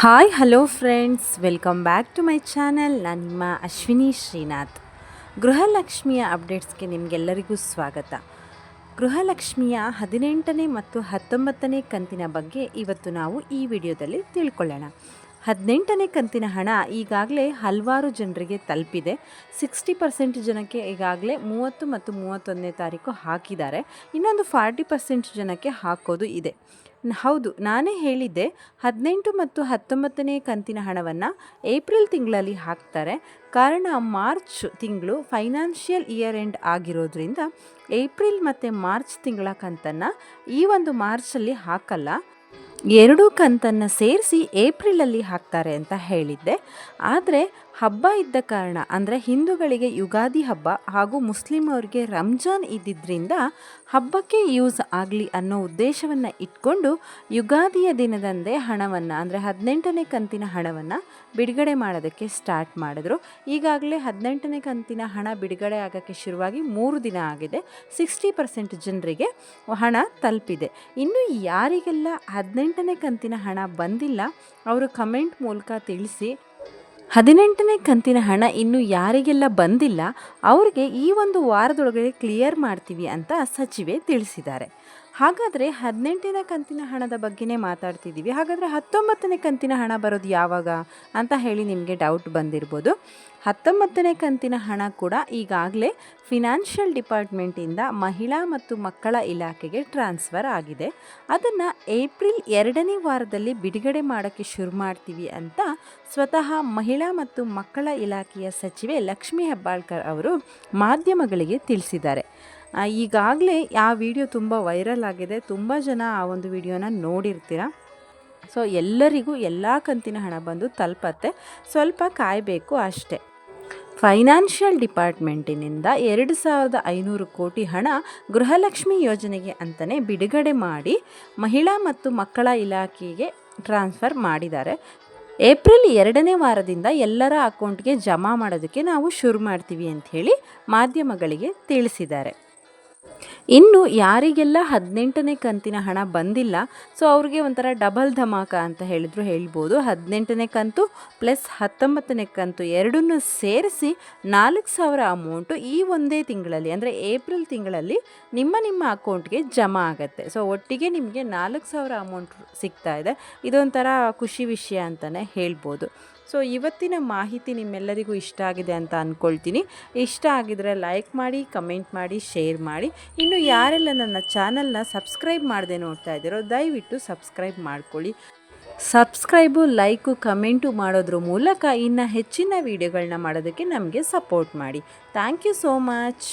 Hi hello friends welcome back to my channel ನಾನು ನಿಮ್ಮ ಅಶ್ವಿನಿ ಶ್ರೀನಾಥ್. ಗೃಹಲಕ್ಷ್ಮಿಯ ಅಪ್ಡೇಟ್ಸ್ಗೆ ನಿಮಗೆಲ್ಲರಿಗೂ ಸ್ವಾಗತ. ಗೃಹಲಕ್ಷ್ಮಿಯ ಹದಿನೆಂಟನೇ ಮತ್ತು ಹತ್ತೊಂಬತ್ತನೇ ಕಂತಿನ ಬಗ್ಗೆ ಇವತ್ತು ನಾವು ಈ ವಿಡಿಯೋದಲ್ಲಿ ತಿಳ್ಕೊಳ್ಳೋಣ. ಹದಿನೆಂಟನೇ ಕಂತಿನ ಹಣ ಈಗಾಗಲೇ ಹಲವಾರು ಜನರಿಗೆ ತಲುಪಿದೆ. ಸಿಕ್ಸ್ಟಿ ಪರ್ಸೆಂಟ್ ಜನಕ್ಕೆ ಈಗಾಗಲೇ ಮೂವತ್ತು ಮತ್ತು ಮೂವತ್ತೊಂದನೇ ತಾರೀಕು ಹಾಕಿದ್ದಾರೆ. ಇನ್ನೊಂದು ಫಾರ್ಟಿ ಪರ್ಸೆಂಟ್ ಜನಕ್ಕೆ ಹಾಕೋದು ಇದೆ. ಹೌದು, ನಾನೇ ಹೇಳಿದ್ದೆ ಹದಿನೆಂಟು ಮತ್ತು ಹತ್ತೊಂಬತ್ತನೇ ಕಂತಿನ ಹಣವನ್ನು ಏಪ್ರಿಲ್ ತಿಂಗಳಲ್ಲಿ ಹಾಕ್ತಾರೆ. ಕಾರಣ ಮಾರ್ಚ್ ತಿಂಗಳು ಫೈನಾನ್ಷಿಯಲ್ ಇಯರ್ ಎಂಡ್ ಆಗಿರೋದ್ರಿಂದ ಏಪ್ರಿಲ್ ಮತ್ತು ಮಾರ್ಚ್ ತಿಂಗಳ ಕಂತನ್ನು ಈ ಒಂದು ಮಾರ್ಚಲ್ಲಿ ಹಾಕಲ್ಲ. ಎರಡೂ ಕಂತನ್ನು ಸೇರಿಸಿ ಏಪ್ರಿಲಲ್ಲಿ ಹಾಕ್ತಾರೆ ಅಂತ ಹೇಳಿದ್ದೆ. ಆದರೆ ಹಬ್ಬ ಇದ್ದ ಕಾರಣ, ಅಂದರೆ ಹಿಂದೂಗಳಿಗೆ ಯುಗಾದಿ ಹಬ್ಬ ಹಾಗೂ ಮುಸ್ಲಿಂ ಅವರಿಗೆ ರಂಜಾನ್ ಇದ್ದಿದ್ದರಿಂದ ಹಬ್ಬಕ್ಕೆ ಯೂಸ್ ಆಗಲಿ ಅನ್ನೋ ಉದ್ದೇಶವನ್ನು ಇಟ್ಕೊಂಡು ಯುಗಾದಿಯ ದಿನದಂದೇ ಹಣವನ್ನು, ಅಂದರೆ ಹದಿನೆಂಟನೇ ಕಂತಿನ ಹಣವನ್ನು ಬಿಡುಗಡೆ ಮಾಡೋದಕ್ಕೆ ಸ್ಟಾರ್ಟ್ ಮಾಡಿದ್ರು. ಈಗಾಗಲೇ ಹದಿನೆಂಟನೇ ಕಂತಿನ ಹಣ ಬಿಡುಗಡೆ ಆಗೋಕ್ಕೆ ಶುರುವಾಗಿ ಮೂರು ದಿನ ಆಗಿದೆ. ಸಿಕ್ಸ್ಟಿ ಪರ್ಸೆಂಟ್ ಜನರಿಗೆ ಹಣ ತಲುಪಿದೆ. ಇನ್ನು ಯಾರಿಗೆಲ್ಲ ಹದಿನೆಂಟನೇ ಕಂತಿನ ಹಣ ಬಂದಿಲ್ಲ, ಅವರು ಕಮೆಂಟ್ ಮೂಲಕ ತಿಳಿಸಿ, ಹದಿನೆಂಟನೇ ಕಂತಿನ ಹಣ ಇನ್ನು ಯಾರಿಗೆಲ್ಲ ಬಂದಿಲ್ಲ, ಅವ್ರಿಗೆ ಈ ಒಂದು ವಾರದೊಳಗಡೆ ಕ್ಲಿಯರ್ ಮಾಡ್ತೀವಿ ಅಂತ ಸಚಿವೆ ತಿಳಿಸಿದ್ದಾರೆ. ಹಾಗಾದರೆ ಹದಿನೆಂಟನೇ ಕಂತಿನ ಹಣದ ಬಗ್ಗೆನೇ ಮಾತಾಡ್ತಿದ್ದೀವಿ. ಹಾಗಾದರೆ ಹತ್ತೊಂಬತ್ತನೇ ಕಂತಿನ ಹಣ ಬರೋದು ಯಾವಾಗ ಅಂತ ಹೇಳಿ ನಿಮಗೆ ಡೌಟ್ ಬಂದಿರ್ಬೋದು. ಹತ್ತೊಂಬತ್ತನೇ ಕಂತಿನ ಹಣ ಕೂಡ ಈಗಾಗಲೇ ಫಿನಾನ್ಷಿಯಲ್ ಡಿಪಾರ್ಟ್ಮೆಂಟಿಂದ ಮಹಿಳಾ ಮತ್ತು ಮಕ್ಕಳ ಇಲಾಖೆಗೆ ಟ್ರಾನ್ಸ್ಫರ್ ಆಗಿದೆ. ಅದನ್ನು ಏಪ್ರಿಲ್ ಎರಡನೇ ವಾರದಲ್ಲಿ ಬಿಡುಗಡೆ ಮಾಡೋಕ್ಕೆ ಶುರು ಮಾಡ್ತೀವಿ ಅಂತ ಸ್ವತಃ ಮಹಿಳಾ ಮತ್ತು ಮಕ್ಕಳ ಇಲಾಖೆಯ ಸಚಿವೆ ಲಕ್ಷ್ಮೀ ಹೆಬ್ಬಾಳ್ಕರ್ ಅವರು ಮಾಧ್ಯಮಗಳಿಗೆ ತಿಳಿಸಿದ್ದಾರೆ. ಈಗಾಗಲೇ ಆ ವಿಡಿಯೋ ತುಂಬ ವೈರಲ್ ಆಗಿದೆ. ತುಂಬ ಜನ ಆ ಒಂದು ವಿಡಿಯೋನ ನೋಡಿರ್ತೀರ? ಸೊ ಎಲ್ಲರಿಗೂ ಎಲ್ಲ ಕಂತಿನ ಹಣ ಬಂದು ತಲುಪತ್ತೆ. ಸ್ವಲ್ಪ ಕಾಯಬೇಕು ಅಷ್ಟೇ. ಫೈನಾನ್ಷಿಯಲ್ ಡಿಪಾರ್ಟ್ಮೆಂಟಿನಿಂದ ಎರಡು ಸಾವಿರದ ಐನೂರು ಕೋಟಿ ಹಣ ಗೃಹಲಕ್ಷ್ಮಿ ಯೋಜನೆಗೆ ಅಂತಲೇ ಬಿಡುಗಡೆ ಮಾಡಿ ಮಹಿಳಾ ಮತ್ತು ಮಕ್ಕಳ ಇಲಾಖೆಗೆ ಟ್ರಾನ್ಸ್ಫರ್ ಮಾಡಿದ್ದಾರೆ. ಏಪ್ರಿಲ್ ಎರಡನೇ ವಾರದಿಂದ ಎಲ್ಲರ ಅಕೌಂಟ್ಗೆ ಜಮಾ ಮಾಡೋದಕ್ಕೆ ನಾವು ಶುರು ಮಾಡ್ತೀವಿ ಅಂತ ಹೇಳಿ ಮಾಧ್ಯಮಗಳಿಗೆ ತಿಳಿಸಿದ್ದಾರೆ. ಇನ್ನು ಯಾರಿಗೆಲ್ಲ ಹದಿನೆಂಟನೇ ಕಂತಿನ ಹಣ ಬಂದಿಲ್ಲ ಸೊ ಅವ್ರಿಗೆ ಒಂಥರ ಡಬಲ್ ಧಮಾಕ ಅಂತ ಹೇಳಿದ್ರು ಹೇಳ್ಬೋದು. ಹದಿನೆಂಟನೇ ಕಂತು ಪ್ಲಸ್ ಹತ್ತೊಂಬತ್ತನೇ ಕಂತು ಎರಡನ್ನೂ ಸೇರಿಸಿ ನಾಲ್ಕು ಸಾವಿರ ಅಮೌಂಟು ಈ ಒಂದೇ ತಿಂಗಳಲ್ಲಿ, ಅಂದರೆ ಏಪ್ರಿಲ್ ತಿಂಗಳಲ್ಲಿ ನಿಮ್ಮ ನಿಮ್ಮ ಅಕೌಂಟ್ಗೆ ಜಮಾ ಆಗುತ್ತೆ. ಸೊ ಒಟ್ಟಿಗೆ ನಿಮಗೆ ನಾಲ್ಕು ಸಾವಿರ ಅಮೌಂಟ್ ಸಿಗ್ತಾ ಇದೆ. ಇದೊಂಥರ ಖುಷಿ ವಿಷಯ ಅಂತಲೇ ಹೇಳ್ಬೋದು. ಸೊ ಇವತ್ತಿನ ಮಾಹಿತಿ ನಿಮ್ಮೆಲ್ಲರಿಗೂ ಇಷ್ಟ ಆಗಿದೆ ಅಂತ ಅಂದ್ಕೊಳ್ತೀನಿ ಇಷ್ಟ ಆಗಿದರೆ ಲೈಕ್ ಮಾಡಿ ಕಮೆಂಟ್ ಮಾಡಿ ಶೇರ್ ಮಾಡಿ. ಇನ್ನು ಯಾರೆಲ್ಲ ನನ್ನ ಚಾನಲ್ನ ಸಬ್ಸ್ಕ್ರೈಬ್ ಮಾಡದೆ ನೋಡ್ತಾ ಇದ್ದೀರೋ, ದಯವಿಟ್ಟು ಸಬ್ಸ್ಕ್ರೈಬ್ ಮಾಡ್ಕೊಳ್ಳಿ. ಸಬ್ಸ್ಕ್ರೈಬು, ಲೈಕು, ಕಮೆಂಟು ಮಾಡೋದ್ರ ಮೂಲಕ ಇನ್ನು ಹೆಚ್ಚಿನ ವೀಡಿಯೋಗಳನ್ನ ಮಾಡೋದಕ್ಕೆ ನಮಗೆ ಸಪೋರ್ಟ್ ಮಾಡಿ. Thank you so much.